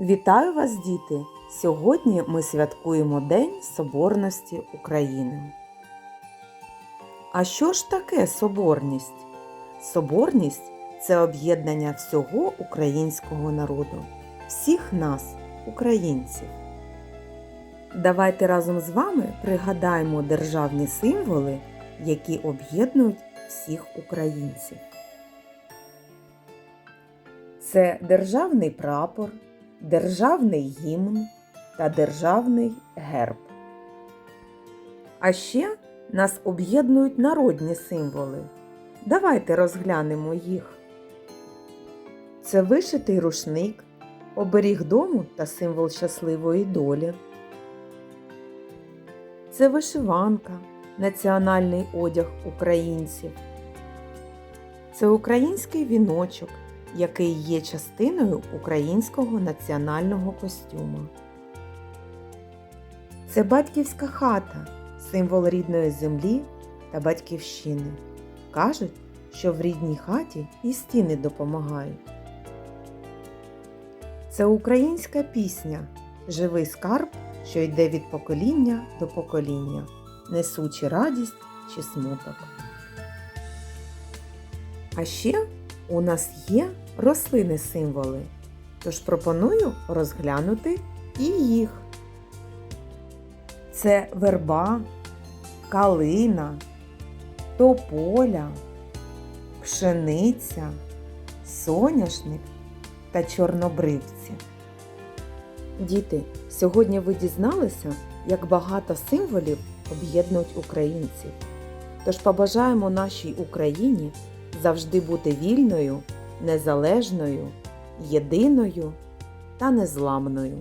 Вітаю вас, діти! Сьогодні ми святкуємо День Соборності України. А що ж таке соборність? Соборність це об'єднання всього українського народу, всіх нас, українців. Давайте разом з вами пригадаємо державні символи, які об'єднують всіх українців. Це державний прапор, державний гімн та державний герб. А ще нас об'єднують народні символи. Давайте розглянемо їх. Це вишитий рушник, оберіг дому та символ щасливої долі. Це вишиванка, національний одяг українців. Це український віночок, який є частиною українського національного костюму. Це батьківська хата, символ рідної землі та батьківщини. Кажуть, що в рідній хаті і стіни допомагають. Це українська пісня Живий скарб, що йде від покоління до покоління, несучи радість чи смуток. А ще у нас є рослини-символи, тож пропоную розглянути і їх. Це верба, калина, тополя, пшениця, соняшник та чорнобривці. Діти, сьогодні ви дізналися, як багато символів об'єднують українців. Тож побажаємо нашій Україні завжди бути вільною, незалежною, єдиною та незламною.